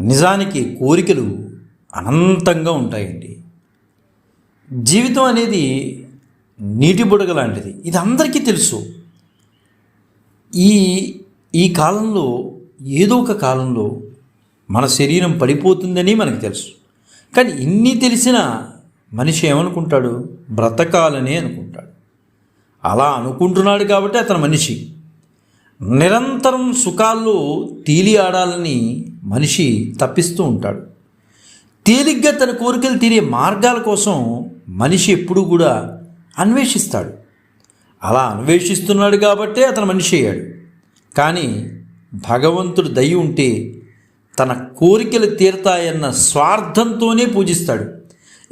నిజానికి కోరికలు అనంతంగా ఉంటాయండి. జీవితం అనేది నీటి బుడగ లాంటిది. ఇది అందరికీ తెలుసు. ఈ ఈ కాలంలో ఏదో ఒక కాలంలో మన శరీరం పడిపోతుందని మనకు తెలుసు. కానీ ఇన్ని తెలిసినా మనిషి ఏమనుకుంటాడు? బ్రతకాలని అనుకుంటాడు. అలా అనుకుంటున్నాడు కాబట్టి అతను మనిషి. నిరంతరం సుఖాల్లో తేలి ఆడాలని మనిషి తప్పిస్తూ ఉంటాడు. తేలిగ్గా తన కోరికలు తీరే మార్గాల కోసం మనిషి ఎప్పుడూ కూడా అన్వేషిస్తాడు. అలా అన్వేషిస్తున్నాడు కాబట్టే అతను మనిషి అయ్యాడు. కానీ భగవంతుడు దయ ఉంటే తన కోరికలు తీరతాయన్న స్వార్థంతోనే పూజిస్తాడు.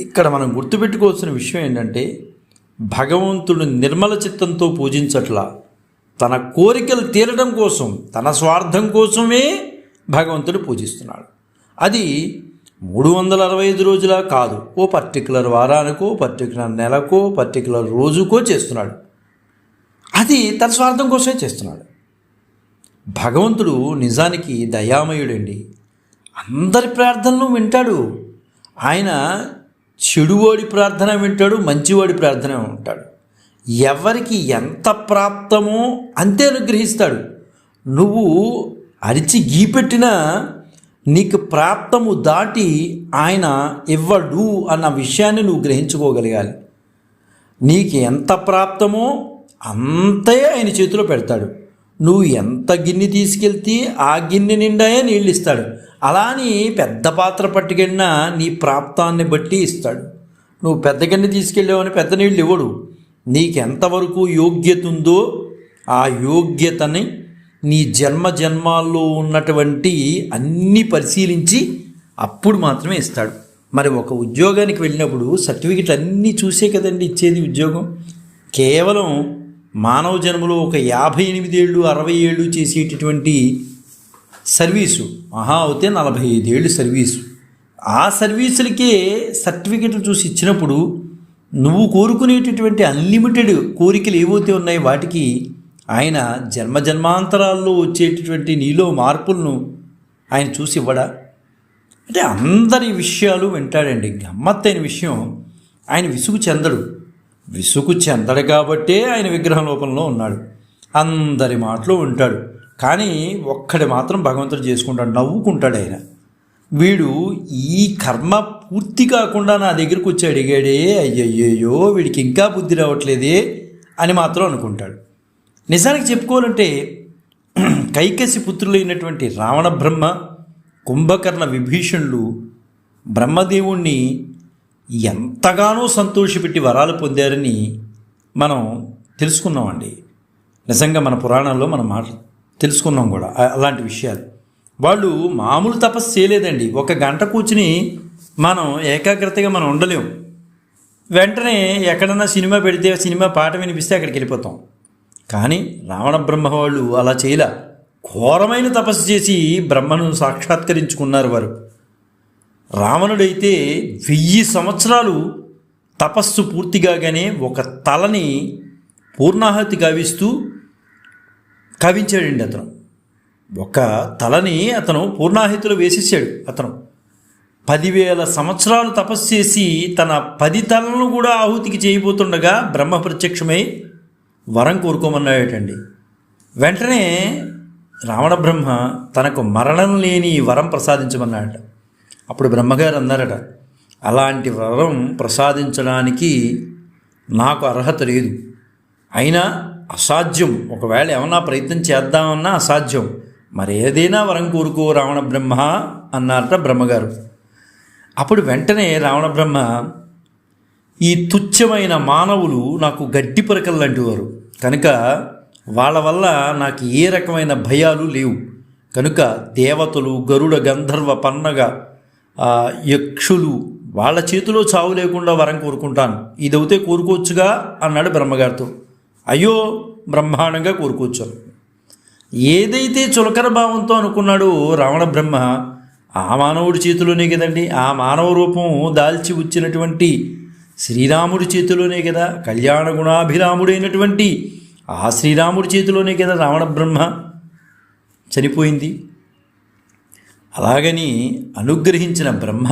ఇక్కడ మనం గుర్తుపెట్టుకోవాల్సిన విషయం ఏంటంటే భగవంతుడు నిర్మల చిత్తంతో పూజించట్లా. తన కోరికలు తీరడం కోసం తన స్వార్థం కోసమే భగవంతుడు పూజిస్తున్నాడు. అది మూడు వందల అరవై ఐదు రోజులా కాదు ఓ పర్టికులర్ వారానికో పర్టికులర్ నెలకో పర్టికులర్ రోజుకో చేస్తున్నాడు. అది తన స్వార్థం కోసమే చేస్తున్నాడు. భగవంతుడు నిజానికి దయామయుడండి. అందరి ప్రార్థనలు వింటాడు. ఆయన చెడువాడి ప్రార్థన వింటాడు మంచివాడి ప్రార్థన వింటాడు. ఎవరికి ఎంత ప్రాప్తమో అంతే అనుగ్రహిస్తాడు. నువ్వు అరిచి గీపెట్టినా నీకు ప్రాప్తము దాటి ఆయన ఇవ్వడు అన్న విషయాన్ని నువ్వు గ్రహించుకోగలగాలి. నీకు ఎంత ప్రాప్తమో అంతే ఆయన చేతిలో పెడతాడు. నువ్వు ఎంత గిన్నె తీసుకెళ్తే ఆ గిన్నె నిండాయే నీళ్ళు ఇస్తాడు అలా అని పెద్ద పాత్ర పట్టుకెళ్ళినా నీ ప్రాప్తాన్ని బట్టి ఇస్తాడు. నువ్వు పెద్ద గిన్నె తీసుకెళ్ళావని పెద్ద నీళ్ళు ఇవ్వడు. నీకెంతవరకు యోగ్యత ఉందో ఆ యోగ్యతని నీ జన్మ జన్మాల్లో ఉన్నటువంటి అన్నీ పరిశీలించి అప్పుడు మాత్రమే ఇస్తాడు. మరి ఒక ఉద్యోగానికి వెళ్ళినప్పుడు సర్టిఫికెట్ అన్నీ చూసే కదండి ఇచ్చేది ఉద్యోగం. కేవలం మానవ జన్మలో ఒక యాభై ఎనిమిదేళ్ళు అరవై ఏళ్ళు చేసేటటువంటి సర్వీసు మహా అవుతే నలభై ఐదేళ్ళు సర్వీసు. ఆ సర్వీసులకే సర్టిఫికెట్లు చూసి ఇచ్చినప్పుడు నువ్వు కోరుకునేటటువంటి అన్లిమిటెడ్ కోరికలు ఏవైతే ఉన్నాయో వాటికి ఆయన జన్మ జన్మాంతరాల్లో వచ్చేటటువంటి నీలో మార్పులను ఆయన చూసి ఇవ్వడా? అంటే అందరి విషయాలు వింటాడండి. గమ్మత్తైన విషయం ఆయన విసుగు చెందడు. విసుగు చెందడు కాబట్టే ఆయన విగ్రహం లోపంలో ఉన్నాడు. అందరి మాటలు ఉంటాడు కానీ ఒక్కడి మాత్రం భగవంతుడు చేసుకుంటాడు నవ్వుకుంటాడు ఆయన. వీడు ఈ కర్మ పూర్తి కాకుండా నా దగ్గరకు వచ్చి అడిగాడే అయ్యయ్యో వీడికి ఇంకా బుద్ధి రావట్లేదే? అని మాత్రం అనుకుంటాడు. నిజానికి చెప్పుకోవాలంటే కైకసి పుత్రులైనటువంటి రావణ బ్రహ్మ కుంభకర్ణ విభీషణులు బ్రహ్మదేవుణ్ణి ఎంతగానో సంతోషపెట్టి వరాలు పొందారని మనం తెలుసుకున్నామండి. నిజంగా మన పురాణాల్లో మనం మాట తెలుసుకున్నాం కూడా అలాంటి విషయాలు. వాళ్ళు మామూలు తపస్సు చేయలేదండి. ఒక గంట కూర్చుని మనం ఏకాగ్రతగా మనం ఉండలేము వెంటనే ఎక్కడన్నా సినిమా పెడితే సినిమా పాట వినిపిస్తే అక్కడికి వెళ్ళిపోతాం. కానీ రావణ బ్రహ్మ వాళ్ళు అలా చేయలే. ఘోరమైన తపస్సు చేసి బ్రహ్మను సాక్షాత్కరించుకున్నారు వారు. రావణుడైతే వెయ్యి సంవత్సరాలు తపస్సు పూర్తి కాగానే ఒక తలని పూర్ణాహతి కవిస్తూ కవించాడండి అతను. ఒక తలని అతను పూర్ణాహతిలో వేసేసాడు అతను. పదివేల సంవత్సరాలు తపస్సు చేసి తన పది తలను కూడా ఆహుతికి చేయబోతుండగా బ్రహ్మ ప్రత్యక్షమై వరం కోరుకోమన్నాడటండి. వెంటనే రావణ బ్రహ్మ తనకు మరణం లేని వరం ప్రసాదించమన్నాడట. అప్పుడు బ్రహ్మగారు అన్నారట అలాంటి వరం ప్రసాదించడానికి నాకు అర్హత లేదు. అయినా అసాధ్యం. ఒకవేళ ఏమన్నా ప్రయత్నం చేద్దామన్నా అసాధ్యం. మరేదైనా వరం కోరుకో రావణ బ్రహ్మ అన్నారట బ్రహ్మగారు. అప్పుడు వెంటనే రావణ బ్రహ్మ ఈ తుచ్చమైన మానవులు నాకు గడ్డి పరకలు లాంటివారు కనుక వాళ్ళ వల్ల నాకు ఏ రకమైన భయాలు లేవు. కనుక దేవతలు గరుడ గంధర్వ పన్నగ యక్షులు వాళ్ళ చేతిలో చావు లేకుండా వరం కోరుకుంటాను. ఇదవుతే కోరుకోవచ్చుగా? అన్నాడు బ్రహ్మగారితో. అయ్యో బ్రహ్మాండంగా కోరుకోవచ్చు. ఏదైతే చులకర భావంతో అనుకున్నాడో రావణ బ్రహ్మ ఆ మానవుడి చేతిలోనే కదండి. ఆ మానవ రూపం దాల్చి వచ్చినటువంటి శ్రీరాముడి చేతిలోనే కదా కళ్యాణ గుణాభిరాముడైనటువంటి ఆ శ్రీరాముడి చేతిలోనే కదా రావణ బ్రహ్మ చనిపోయింది. అలాగని అనుగ్రహించిన బ్రహ్మ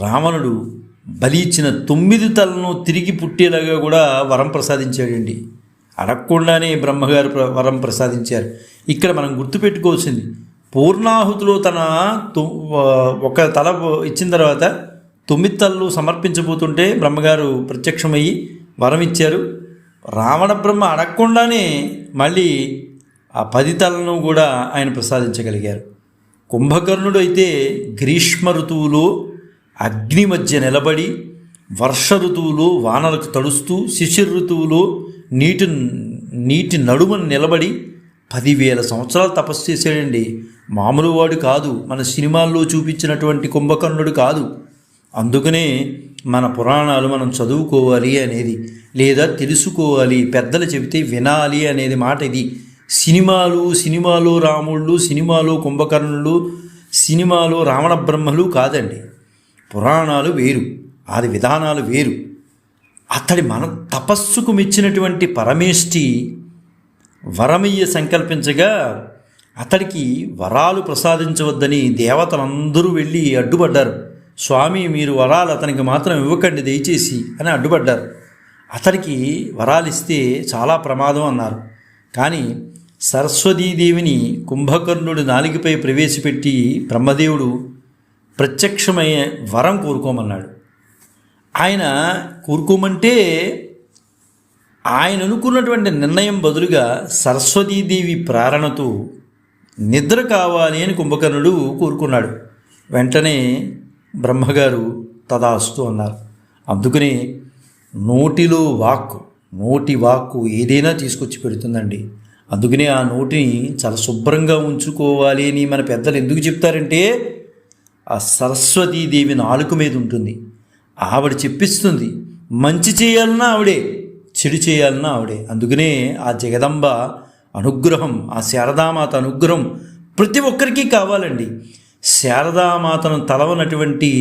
రావణుడు బలి ఇచ్చిన తొమ్మిది తలను తిరిగి పుట్టేలాగా కూడా వరం ప్రసాదించాడండి. అడగకుండానే బ్రహ్మగారు ప్ర- వరం ప్రసాదించారు. ఇక్కడ మనం గుర్తుపెట్టుకోవాల్సింది పూర్ణాహుతులు తన ఒక తల ఇచ్చిన తర్వాత తొమ్మిది తలలు సమర్పించబోతుంటే బ్రహ్మగారు ప్రత్యక్షమయ్యి వరం ఇచ్చారు. రావణ బ్రహ్మ అడగకుండానే మళ్ళీ ఆ పది తలను కూడా ఆయన ప్రసాదించగలిగారు. కుంభకర్ణుడు అయితే గ్రీష్మ ఋతువులో అగ్ని మధ్య నిలబడి వర్ష ఋతువులో వానలకు తడుస్తూ శిశిర్ ఋతువులో నీటి నీటి నడుమను నిలబడి పదివేల సంవత్సరాలు తపస్సు చేశాడండి. మామూలు వాడు కాదు. మన సినిమాల్లో చూపించినటువంటి కుంభకర్ణుడు కాదు. అందుకనే మన పురాణాలు మనం చదువుకోవాలి అనేది లేదా తెలుసుకోవాలి. పెద్దలు చెబితే వినాలి అనేది మాట ఇది. సినిమాలు సినిమాలో రాముళ్ళు సినిమాలో కుంభకర్ణులు సినిమాలో రావణ బ్రహ్మలు కాదండి. పురాణాలు వేరు. ఆది విధానాలు వేరు. అతడి మన తపస్సుకు మెచ్చినటువంటి పరమేష్టి వరమయ్య సంకల్పించగా అతడికి వరాలు ప్రసాదించవద్దని దేవతలందరూ వెళ్ళి అడ్డుపడ్డారు. స్వామి మీరు వరాలు అతనికి మాత్రం ఇవ్వకండి దయచేసి అని అడ్డుపడ్డారు. అతడికి వరాలు ఇస్తే చాలా ప్రమాదం అన్నారు. కానీ సరస్వతీదేవిని కుంభకర్ణుడి నాలికపై ప్రవేశపెట్టి బ్రహ్మదేవుడు ప్రత్యక్షమయ్యే వరం కోరుకోమన్నాడు. ఆయన కోరుకోమంటే ఆయన అనుకున్నటువంటి నిర్ణయం బదులుగా సరస్వతీదేవి ప్రేరణతో నిద్ర కావాలి అని కుంభకర్ణుడు కోరుకున్నాడు. వెంటనే బ్రహ్మగారు తదాస్తు అన్నారు. అందుకని నోటిలో వాక్కు నోటి వాక్కు ఏదైనా తీసుకొచ్చి పెడుతుందండి. అందుకనే ఆ నోటిని చాలా శుభ్రంగా ఉంచుకోవాలి అని మన పెద్దలు ఎందుకు చెప్తారంటే ఆ సరస్వతీదేవి నాలుక మీద ఉంటుంది. ఆవిడ చెప్పిస్తుంది మంచి చేయాలన్నా ఆవిడే చెడు చేయాలన్నా ఆవిడే. అందుకనే ఆ జగదంబ అనుగ్రహం ఆ శారదామాత అనుగ్రహం ప్రతి ఒక్కరికి కావాలండి. శారదామాతను తలవనటువంటి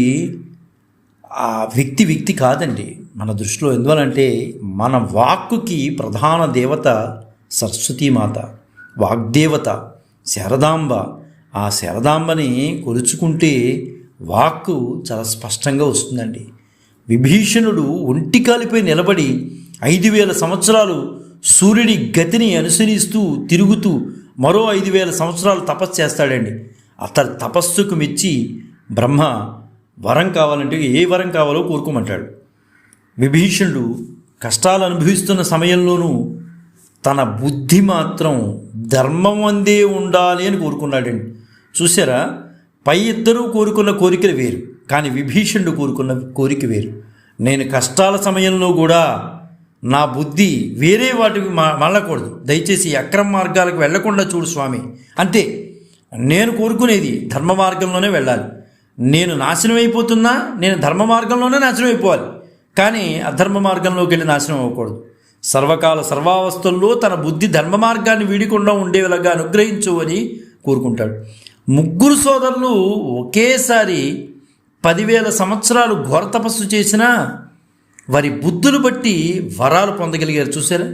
ఆ వ్యక్తి వ్యక్తి కాదండి. మన దృష్టిలో ఎందువలంటే మన వాక్కుకి ప్రధాన దేవత సరస్వతీమాత వాగ్దేవత శారదాంబ. ఆ శారదాంబని కొలుచుకుంటే వాక్కు చాలా స్పష్టంగా వస్తుందండి. విభీషణుడు ఒంటికాలిపై నిలబడి ఐదు వేల సంవత్సరాలు సూర్యుడి గతిని అనుసరిస్తూ తిరుగుతూ మరో ఐదు వేల సంవత్సరాలు తపస్సు చేస్తాడండి. అతని తపస్సుకు మెచ్చి బ్రహ్మ వరం కావాలంటే ఏ వరం కావాలో కోరుకోమంటాడు. విభీషణుడు కష్టాలు అనుభవిస్తున్న సమయంలోనూ తన బుద్ధి మాత్రం ధర్మం అందే ఉండాలి అని కోరుకున్నాడండి. చూసారా పై ఇద్దరూ కోరుకున్న కోరికలు వేరు కానీ విభీషణుడు కోరుకున్న కోరిక వేరు. నేను కష్టాల సమయంలో కూడా నా బుద్ధి వేరే వాటికి మా మళ్ళకూడదు. దయచేసి అక్రమ మార్గాలకు వెళ్ళకుండా చూడు స్వామి. అంతే. నేను కోరుకునేది ధర్మ మార్గంలోనే వెళ్ళాలి. నేను నాశనం అయిపోతున్నా నేను ధర్మ మార్గంలోనే నాశనం అయిపోవాలి. కానీ అధర్మ మార్గంలోకి వెళ్ళి నాశనం అవ్వకూడదు. సర్వకాల సర్వావస్థల్లో తన బుద్ధి ధర్మ మార్గాన్ని వీడకుండా ఉండేలాగా అనుగ్రహించు అని కోరుకుంటాడు. ముగ్గురు సోదరులు ఒకేసారి పదివేల సంవత్సరాలు ఘోర తపస్సు చేసినా వారి బుద్ధులు బట్టి వరాలు పొందగలిగారు. చూసారా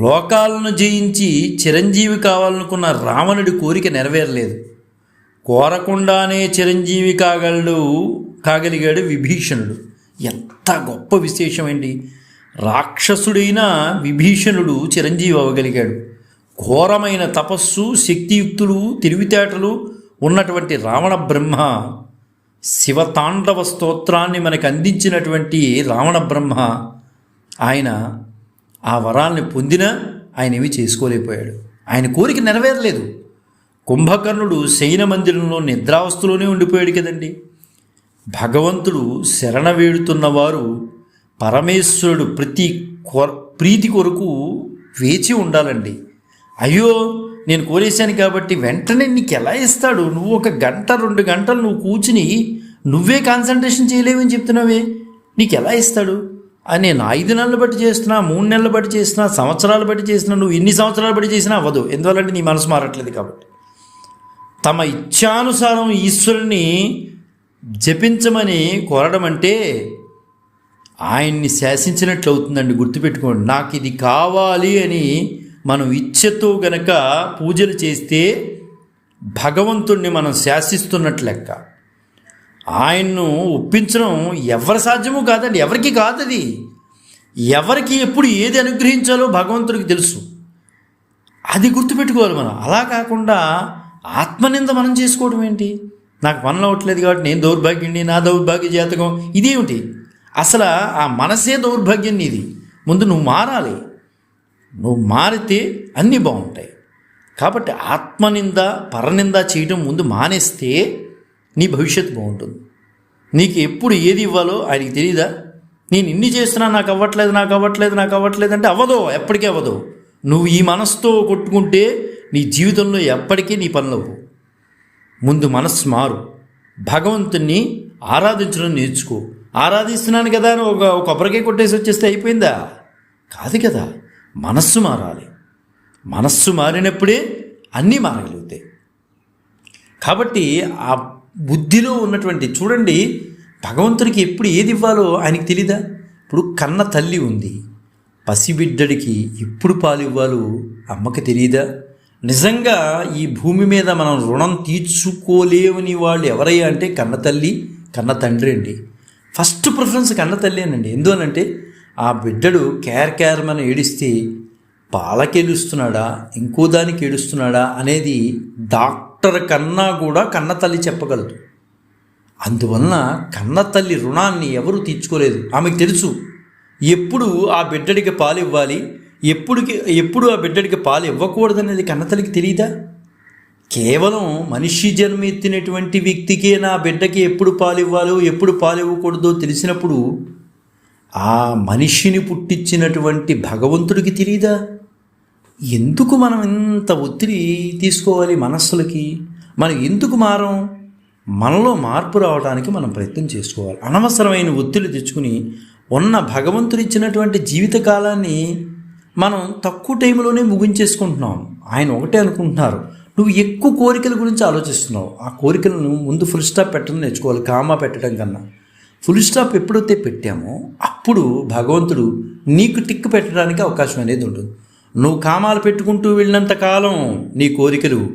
లోకాలను జయించి చిరంజీవి కావాలనుకున్న రావణుడి కోరిక నెరవేరలేదు. కోరకుండానే చిరంజీవి కాగలడు కాగలిగాడు విభీషణుడు. ఎంత గొప్ప విశేషమండి రాక్షసుడైన విభీషణుడు చిరంజీవి అవ్వగలిగాడు. ఘోరమైన తపస్సు శక్తియుక్తులు తెలివితేటలు ఉన్నటువంటి రావణ బ్రహ్మ శివతాండవ స్తోత్రాన్ని మనకు అందించినటువంటి రావణ బ్రహ్మ ఆయన ఆ వరాల్ని పొందినా ఆయన ఏమీ చేసుకోలేకపోయాడు. ఆయన కోరిక నెరవేరలేదు. కుంభకర్ణుడు శయన మందిరంలో నిద్రావస్థలోనే ఉండిపోయాడు కదండి. భగవంతుడు శరణ వేడుతున్నవారు పరమేశ్వరుడు ప్రతి కొ ప్రీతి కొరకు వేచి ఉండాలండి. అయ్యో నేను కోరేశాను కాబట్టి వెంటనే నీకు ఎలా ఇస్తాడు? నువ్వు ఒక గంట రెండు గంటలు నువ్వు కూర్చుని నువ్వే కాన్సన్ట్రేషన్ చేయలేవని చెప్తున్నావే. నీకు ఎలా ఇస్తాడు? అని నేను ఐదు నెలలు బట్టి చేస్తున్నా మూడు నెలలు బట్టి చేస్తున్నా సంవత్సరాలు బట్టి చేసినా నువ్వు ఎన్ని సంవత్సరాలు బట్టి చేసినా అవ్వదు. ఎందువల్లంటే నీ మనసు మారట్లేదు కాబట్టి. తమ ఇచ్ఛానుసారం ఈశ్వరుని జపించమని కోరడం అంటే ఆయన్ని శాసించినట్లు అవుతుందండి గుర్తుపెట్టుకోండి. నాకు ఇది కావాలి అని మనం ఇచ్ఛతో గనక పూజలు చేస్తే భగవంతుణ్ణి మనం శాసిస్తున్నట్లు లెక్క. ఆయన్ను ఒప్పించడం ఎవరి సాధ్యమూ కాదండి ఎవరికి కాదు అది ఎవరికి ఎప్పుడు ఏది అనుగ్రహించాలో భగవంతుడికి తెలుసు. అది గుర్తుపెట్టుకోవాలి మనం. అలా కాకుండా ఆత్మనింద మనం చేసుకోవడం ఏంటి? నాకు పనులు అవ్వట్లేదు కాబట్టి నేను దౌర్భాగ్యండి నా దౌర్భాగ్య జాతకం ఇదేమిటి? అసలు ఆ మనసే దౌర్భాగ్యం ఇది ముందు నువ్వు మారాలి. నువ్వు మారితే అన్నీ బాగుంటాయి. కాబట్టి ఆత్మనింద పరనింద చేయడం ముందు మానేస్తే నీ భవిష్యత్తు బాగుంటుంది. నీకు ఎప్పుడు ఏది ఇవ్వాలో ఆయనకి తెలియదా నేను ఇన్ని చేస్తున్నా నాకు అవ్వట్లేదు నాకు అవ్వట్లేదు నాకు అవ్వట్లేదు అంటే అవ్వదు ఎప్పటికీ అవ్వదు. నువ్వు ఈ మనసుతో కొట్టుకుంటే నీ జీవితంలో ఎప్పటికీ నీ పనులవు ముందు మనస్సు మారు. భగవంతుణ్ణి ఆరాధించడం నేర్చుకో. ఆరాధిస్తున్నాను కదా అని ఒక కొబ్బరికే కొబ్బరికాయ కొట్టేసి వచ్చేస్తే అయిపోయిందా? కాదు కదా. మనస్సు మారాలి. మనస్సు మారినప్పుడే అన్నీ మారగలుగుతాయి. కాబట్టి ఆ బుద్ధిలో ఉన్నటువంటి చూడండి భగవంతుడికి ఎప్పుడు ఏది ఇవ్వాలో ఆయనకి తెలీదా? ఇప్పుడు కన్న తల్లి ఉంది. పసిబిడ్డడికి ఎప్పుడు పాలు ఇవ్వాలో అమ్మకి తెలియదా నిజంగా ఈ భూమి మీద మనం రుణం తీర్చుకోలేవని వాళ్ళు ఎవరయ్యా అంటే కన్న తల్లి కన్న తండ్రి అండి. ఫస్ట్ ప్రిఫరెన్స్ కన్న తల్లి అనండి. ఎందువనంటే ఆ బిడ్డడు కేర్ కేర్ ఏడిస్తే పాలకేలుస్తున్నాడా? ఇంకో దానికి ఏడుస్తున్నాడా? అనేది డాక్టర్ కన్నా కూడా కన్న తల్లి చెప్పగలదు. అందువలన కన్న తల్లి రుణాన్ని ఎవరు తీర్చుకోలేదు. ఆమెకు తెలుసు ఎప్పుడు ఆ బిడ్డడికి పాలు ఇవ్వాలి ఎప్పుడుకి ఎప్పుడు ఆ బిడ్డడికి పాలు ఇవ్వకూడదనేది కన్నతల్లికి తెలియదా కేవలం మనిషి జన్మ ఎత్తినటువంటి వ్యక్తికే నా బిడ్డకి ఎప్పుడు పాలు ఇవ్వాలో ఎప్పుడు పాలు ఇవ్వకూడదో తెలిసినప్పుడు ఆ మనిషిని పుట్టించినటువంటి భగవంతుడికి తెలియదా ఎందుకు మనం ఇంత ఒత్తిడి తీసుకోవాలి మనస్సులకి? మనం ఎందుకు మారం? మనలో మార్పు రావడానికి మనం ప్రయత్నం చేసుకోవాలి. అనవసరమైన ఒత్తిడి తెచ్చుకుని ఉన్న భగవంతుడు ఇచ్చినటువంటి జీవితకాలాన్ని మనం తక్కువ టైంలోనే ముగించేసుకుంటున్నాం. ఆయన ఒకటే అనుకుంటున్నారు. నువ్వు ఎక్కువ కోరికల గురించి ఆలోచిస్తున్నావు. ఆ కోరికలను ముందు ఫుల్ స్టాప్ పెట్టడం నేర్చుకోవాలి. కామా పెట్టడం కన్నా. ఫుల్ స్టాప్ ఎప్పుడైతే పెట్టామో అప్పుడు భగవంతుడు నీకు టిక్ పెట్టడానికి అవకాశం అనేది ఉంటుంది. నువ్వు కామాలు పెట్టుకుంటూ వెళ్ళినంత కాలం నీ కోరికలు